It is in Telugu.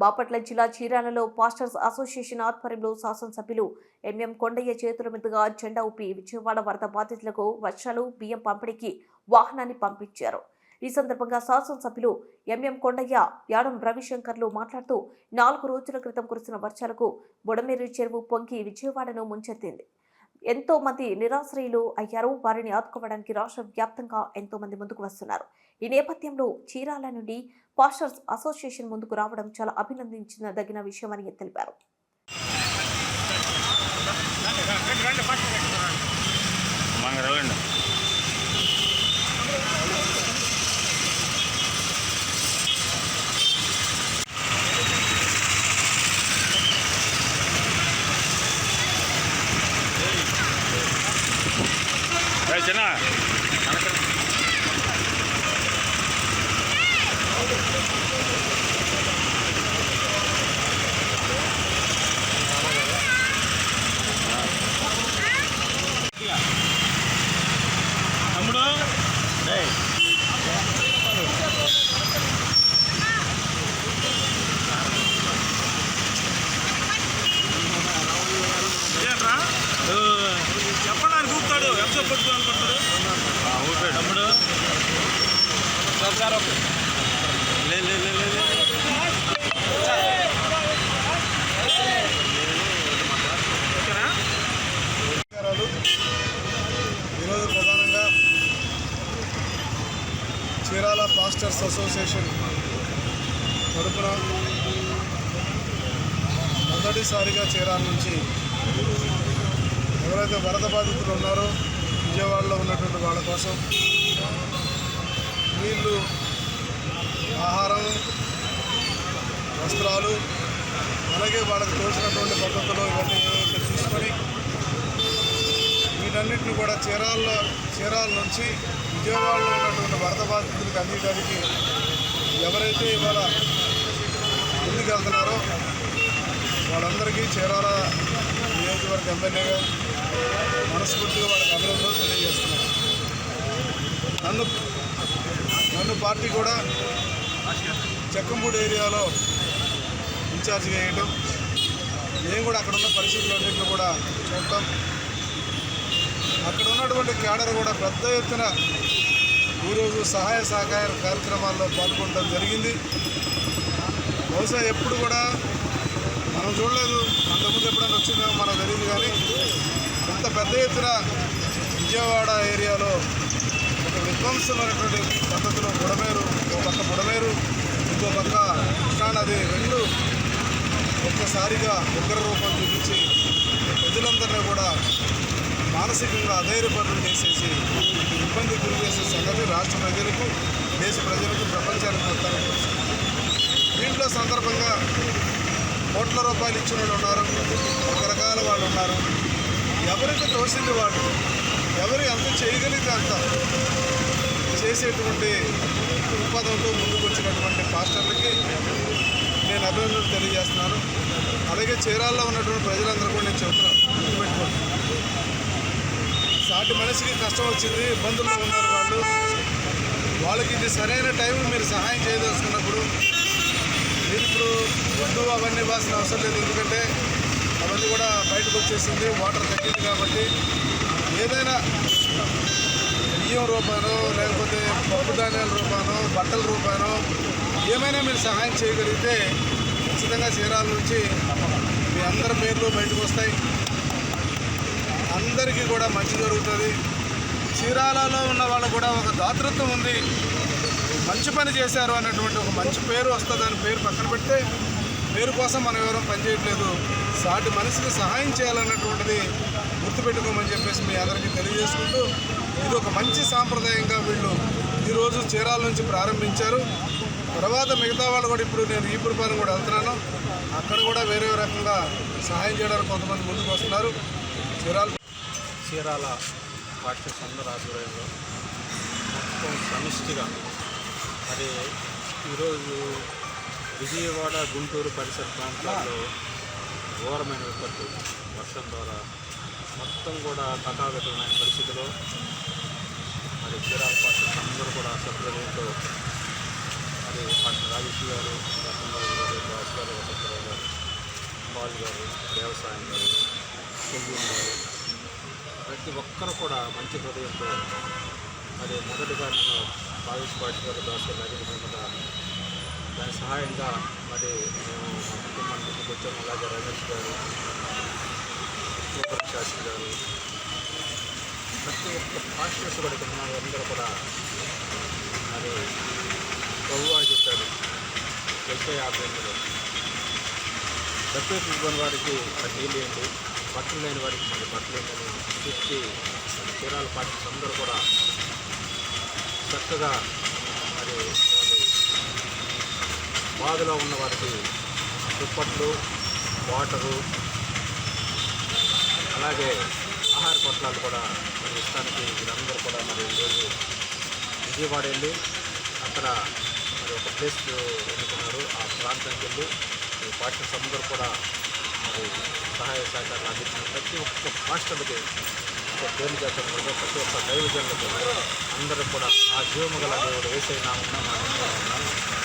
బాపట్ల జిల్లా చీరాలలో పాస్టర్స్ అసోసియేషన్ ఆధ్వర్యంలో శాసనసభ్యులు ఎంఎం కొండయ్య చేతుల మీదుగా జెండా ఊపి విజయవాడ వరద బాధితులకు వర్షాలు బియ్యం పంపిణీకి వాహనాన్ని పంపించారు. ఈ సందర్భంగా శాసనసభ్యులు ఎంఎం కొండయ్య యాడం రవిశంకర్లు మాట్లాడుతూ నాలుగు రోజుల క్రితం కురిసిన వర్షాలకు బుడమేరు చెరువు పొంగి విజయవాడను ముంచెత్తింది. ఎంతో మంది నిరాశ్రయులు అయ్యారు. వారిని ఆదుకోవడానికి రాష్ట్ర వ్యాప్తంగా ఎంతో మంది ముందుకు వస్తున్నారు. ఈ నేపథ్యంలో చీరాల నుండి పాస్టర్స్ అసోసియేషన్ ముందుకు రావడం చాలా అభినందించదగిన విషయమని తెలిపారు. చిన్న. లే ఈరోజు ప్రధానంగా చీరాల పాస్టర్స్ అసోసియేషన్ తరపున మొదటిసారిగా చీరాల నుంచి ఎవరైతే వరద బాధితులు ఉన్నారో విజయవాడలో ఉన్నటువంటి వాళ్ళ కోసం నీళ్ళు ఆహారం వస్త్రాలు అలాగే వాళ్ళకి తోచినటువంటి పద్ధతులు ఇవన్నీ తీసుకొని వీటన్నిటిని కూడా చీరాల్లో చీరాల నుంచి విజయవాడలో ఉన్నటువంటి వరద బాధితులకు అందించడానికి ఎవరైతే ఇవాళ ముందుకెళ్తున్నారో వాళ్ళందరికీ చీరాల నియోజకవర్గ ఎమ్మెల్యేగా మనస్ఫూర్తిగా వాళ్ళకి అభినందనలు తెలియజేస్తున్నాను. నన్ను పార్టీ కూడా చెక్కంపూడి ఏరియాలో ఇన్ఛార్జ్ చేయటం మేము కూడా అక్కడ ఉన్న పరిస్థితులన్నింటినీ కూడా చూడటం. అక్కడ ఉన్నటువంటి క్యాడర్ కూడా పెద్ద ఎత్తున ఈరోజు సహాయ సహకార కార్యక్రమాల్లో పాల్గొనడం జరిగింది. బహుశా ఎప్పుడు కూడా మనం చూడలేదు. అంతకుముందు ఎప్పుడైనా వచ్చిందో మనకు తెలియదు కానీ ఇంత పెద్ద ఎత్తున విజయవాడ ఏరియాలో ఒక విధ్వంసమైనటువంటి పద్ధతిలో బుడమేరు ఒక పక్క బుడమేరు ఇంకో పక్క కృష్ణానది రెండు ఒక్కసారిగా ఉగ్ర రూపం చూపించి ప్రజలందరినీ కూడా మానసికంగా అధైర్యపరులు చేసేసి ఇబ్బంది గురి చేసే సంగతి రాష్ట్ర ప్రజలకు దేశ ప్రజలకు ప్రపంచానికి మొత్తానికి దీంట్లో సందర్భంగా కోట్ల రూపాయలు ఇచ్చిన వాళ్ళు ఉన్నారు రకరకాల వాళ్ళు ఉన్నారు. ఎవరికి తోసింది వాళ్ళు ఎవరు ఎంత చేయగలిగితే అంత చేసేటువంటి దృక్పథంతో ముందుకు వచ్చినటువంటి పాస్టర్లకి నేను అభినందనలు తెలియజేస్తున్నాను. అలాగే చీరాల్లో ఉన్నటువంటి ప్రజలందరూ కూడా నేను చెబుతున్నాను. గుర్తుపెట్టుకోండి. సాటి మనిషికి కష్టం వచ్చింది ఇబ్బందుల్లో ఉన్నారు వాళ్ళు. వాళ్ళకి ఇది సరైన టైం మీరు సహాయం చేయదలుచుకున్నప్పుడు మీరు ఇప్పుడు గుడ్డు అవన్నీ బాసిన అవసరం లేదు. ఎందుకంటే అవన్నీ కూడా బయటకు వచ్చేసింది వాటర్ తగ్గింది కాబట్టి ఏదైనా బియ్యం రూపాయనో లేకపోతే పప్పు ధాన్యాల రూపాయనో బట్టల రూపాయనో ఏమైనా మీరు సహాయం చేయగలిగితే ఖచ్చితంగా చీరాల నుంచి మీ అందరి పేర్లు బయటకు వస్తాయి. అందరికీ కూడా మంచి జరుగుతుంది. చీరాలలో ఉన్న వాళ్ళు కూడా ఒక దాతృత్వం ఉంది. మంచి పని చేశారు అన్నటువంటి ఒక మంచి పేరు వస్తుంది అని పేరు పక్కన పెడితే పేరు కోసం మనం ఎవరూ పనిచేయట్లేదు సాటి మనిషికి సహాయం చేయాలన్నటువంటిది గుర్తుపెట్టుకోమని చెప్పేసి మీ అందరికీ తెలియజేసుకుంటూ ఇది ఒక మంచి సాంప్రదాయంగా వీళ్ళు ఈరోజు చీరాల నుంచి ప్రారంభించారు. తర్వాత మిగతా వాళ్ళు కూడా ఇప్పుడు నేను ఈపురపాలెం కూడా వెళ్తున్నాను. అక్కడ కూడా వేరే రకంగా సహాయం చేయడానికి కొంతమంది ముందుకు వస్తున్నారు. చీరాల చీరాల పాఠ్య ఆధ్వర్యంలో మొత్తం సమిష్టిగా మరి ఈరోజు విజయవాడ గుంటూరు పరిసర ప్రాంతాల్లో ఘోరమైన విపత్తు వర్షం ద్వారా మొత్తం కూడా కథాగతమైన పరిస్థితిలో మరి చీరాల పార్టీ అందరూ కూడా సభ్యులతో మరి పాటి రాజేష్ గారు గారు దాస్ గారు బాలు గారు వ్యవసాయం గారు కెల్విన్ గారు ప్రతి ఒక్కరు కూడా మంచి హృదయంతో మరి మొదటిగా నన్ను రాజేష్ పాటి గారు దాసు గారు దాని సహాయంగా మరి మేము మా కుటుంబాన్ని ముందుకు వచ్చాము. అలాగే రమేష్ గారు సూపర్ శాస్త్రి గారు ప్రతి ఒక్క పాస్టర్స్ కూడా అందరూ కూడా. మరి ప్రభు అని చెప్పాడు వెళ్తే ఆభ్యంతరం ప్రత్యేక ఇవ్వని వారికి నీళ్ళు ఏంటి బట్టలు లేని వారికి మళ్ళీ బట్టలు ఏంటని చెప్పి మరి చీరాల పార్టీస్ అందరూ కూడా చక్కగా మరి బాధలో ఉన్న వారికి దుప్పట్లు వాటరు అలాగే ఆహార పొట్లాలు కూడా మరి ఇష్టానికి వీరందరూ కూడా మరి ఈరోజు విజయవాడ వెళ్ళి అక్కడ మరి ఒక ప్లేస్ ఎన్నుకున్నారు. ఆ ప్రాంతానికి వెళ్ళి ఈ పాస్టర్స్ అందరూ కూడా మరి సహాయ సహకారాలు అందించిన ప్రతి ఒక్క పాస్టర్లకి ఒక పేరు చేస్తున్నారు ప్రతి ఒక్క దైవజనులకు అందరూ కూడా ఆ జీవము గల దేవుడు వేసే నామం ఉన్నాను